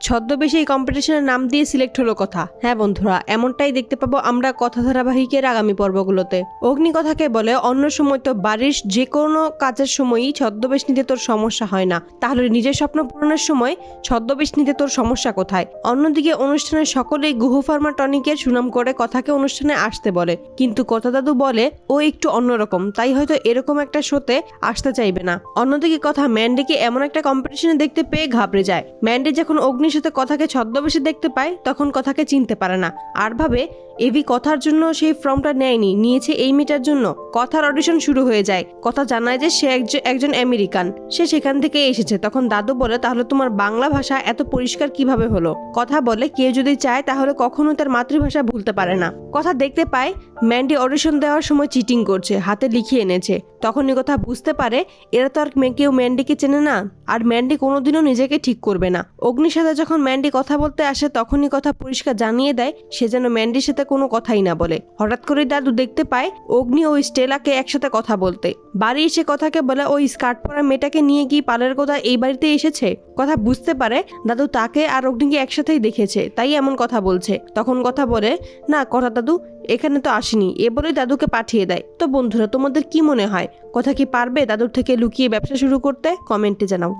ছদ্মবেশে এই কম্পিটিশনের নাম দিয়ে সিলেক্ট হলো কথা। হ্যাঁ বন্ধুরা, এমনটাই দেখতে পাবো আমরা কথা ধারাবাহিকের আগামী পর্বগুলোতে। অগ্নি কথাকে বলে, অন্য সময় তো বাড়ির যে কোনো কাজের সময়ই ছদ্মবেশ নিতে তোর সমস্যা হয় না। তাহলে নিজের স্বপ্ন পূরণের সময় ছদ্মবেশ নিতে তোর সমস্যা কোথায়? অন্যদিকে অনুষ্ঠানের সকলেই গুহু ফার্মা টনিকের সুনাম করে কথাকে অনুষ্ঠানে আসতে বলে। কিন্তু কথা দাদু বলে, ও একটু অন্যরকম, তাই হয়তো এরকম একটা শোতে আসতে চাইবে না। অন্যদিকে কথা, ম্যান্ডিকে এমন একটা কম্পিটিশনে দেখতে পেয়ে ঘাবড়ে যায়। ম্যান্ডি যখন অগ্নির সাথে কথাকে ছদ্মবেশে দেখতে পায় তখন কথাকে চিনতে পারে না। আর ভাবে এভি কথার জন্য সেই ফর্মটা নেয়নি, নিয়েছে এই মেয়েটার জন্য। কথার অডিশন শুরু হয়ে যায়। কথা জানায় যে সে একজন আমেরিকান। সে সেখান থেকে এসেছে। তখন দাদু বলে, তাহলে তোমার বাংলা ভাষা এত পরিষ্কার কীভাবে হলো? কথা বলে, কেউ যদি চায়, তাহলে কখনো তার মাতৃভাষা ভুলতে পারে না। কথা দেখতে পায়, ম্যান্ডি অডিশন দেওয়ার সময় চিটিং করছে, হাতে লিখিয়ে এনেছে। তখনই কথা বুঝতে পারে, এরা তো আর কেউ ম্যান্ডিকে চেনে না, আর ম্যান্ডি কোনোদিনও নিজেকে ঠিক করবে না। অগ্নির সাথে যখন ম্যান্ডি কথা বলতে আসে তখনই কথা পরিষ্কার জানিয়ে দেয়, সে যেন ম্যান্ডির সাথে কোনো কথাই না বলে। হঠাৎ করে দাদু দেখতে পায় অগ্নি ও স্টেলাকে একসাথে কথা বলতে। বাড়ি এসে কথাকে বলে, ওই স্কার্ট পরা মেয়েটাকে নিয়ে কি পালের কথা এই বাড়িতে এসেছে? কথা বুঝতে পারে দাদু তাকে আর অগ্নিকে একসাথেই দেখেছে, তাই এমন কথা বলছে। তখন কথা বলে, না, কথা দাদু, এখানে তো আসেনি। এ বলেই দাদুকে পাঠিয়ে দেয়। তো বন্ধুরা, তোমাদের কি মনে হয়? কথা কি পারবে দাদুর থেকে লুকিয়ে ব্যবসা শুরু করতে? কমেন্টে জানাও।